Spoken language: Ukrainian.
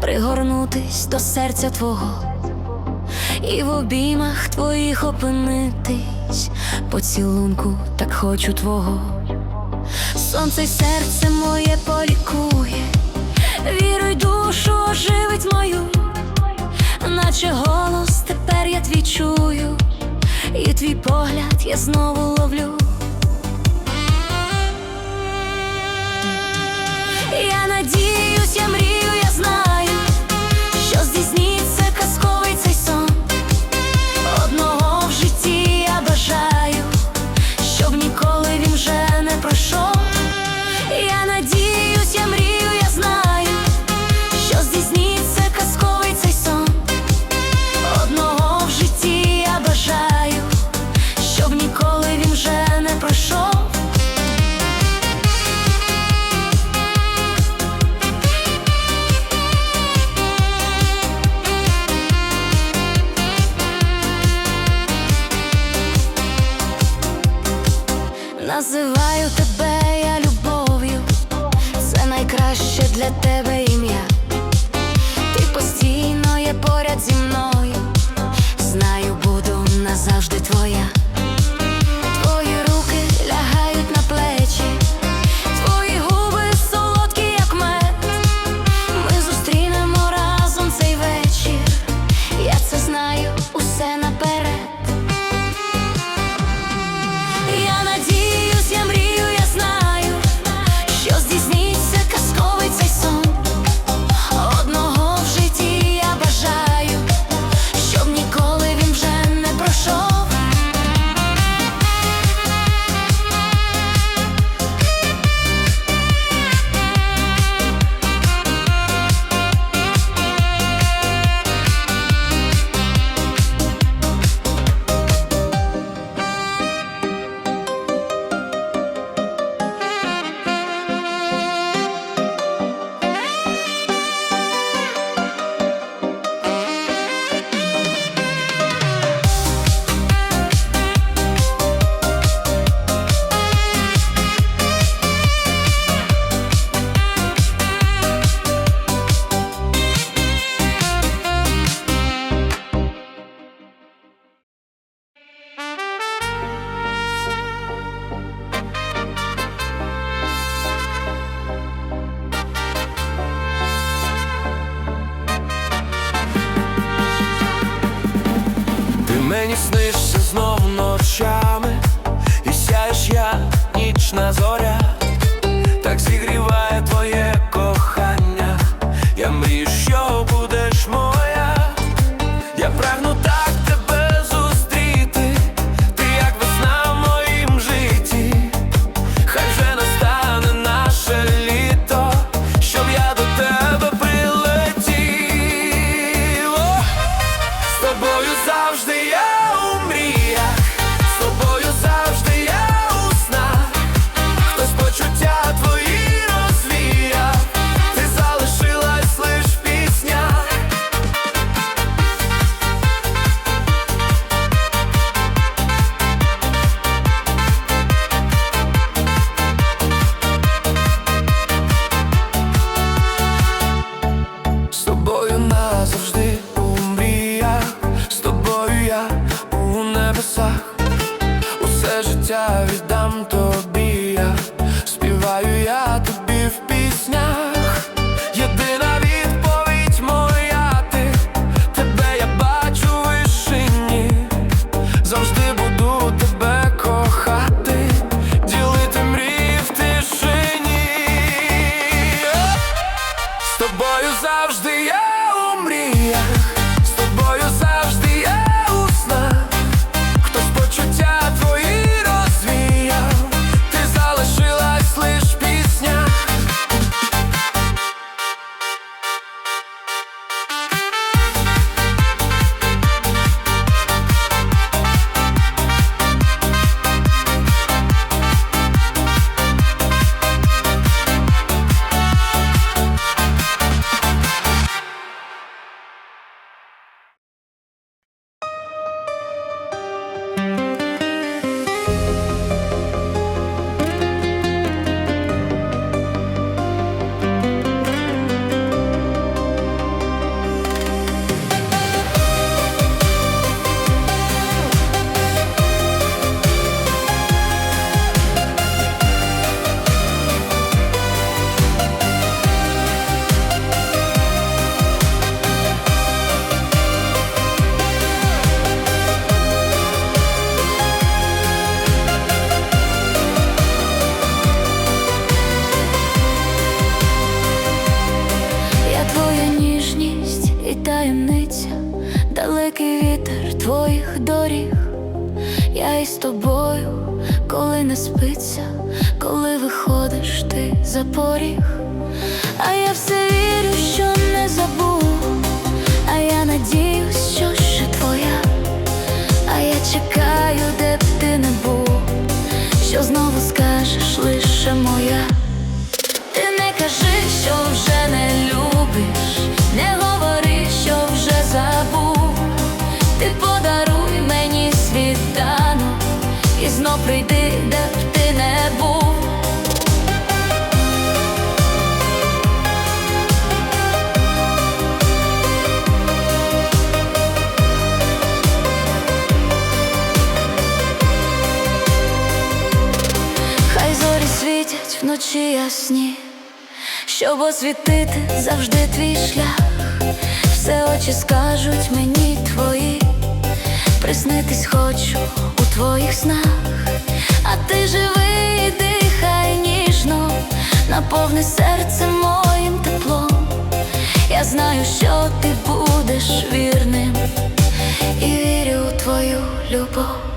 пригорнутись до серця твого, і в обіймах твоїх опинитись, поцілунку так хочу твого. Сонце й серце моє полікує, віру й душу оживить мою, наче голос тепер я твій чую, і твій погляд я знову ловлю. Я надіюсь, я мрію. Нічна зоря. Таємниця, далекий вітер твоїх доріг. Я із тобою, коли не спиться, коли виходиш ти за поріг. А я все вірю, що не забув, вночі ясні, щоб освітити завжди твій шлях. Все очі скажуть мені твої, приснитись хочу у твоїх снах, а ти живи дихай ніжно, наповни серце моїм теплом. Я знаю, що ти будеш вірним і вірю у твою любов.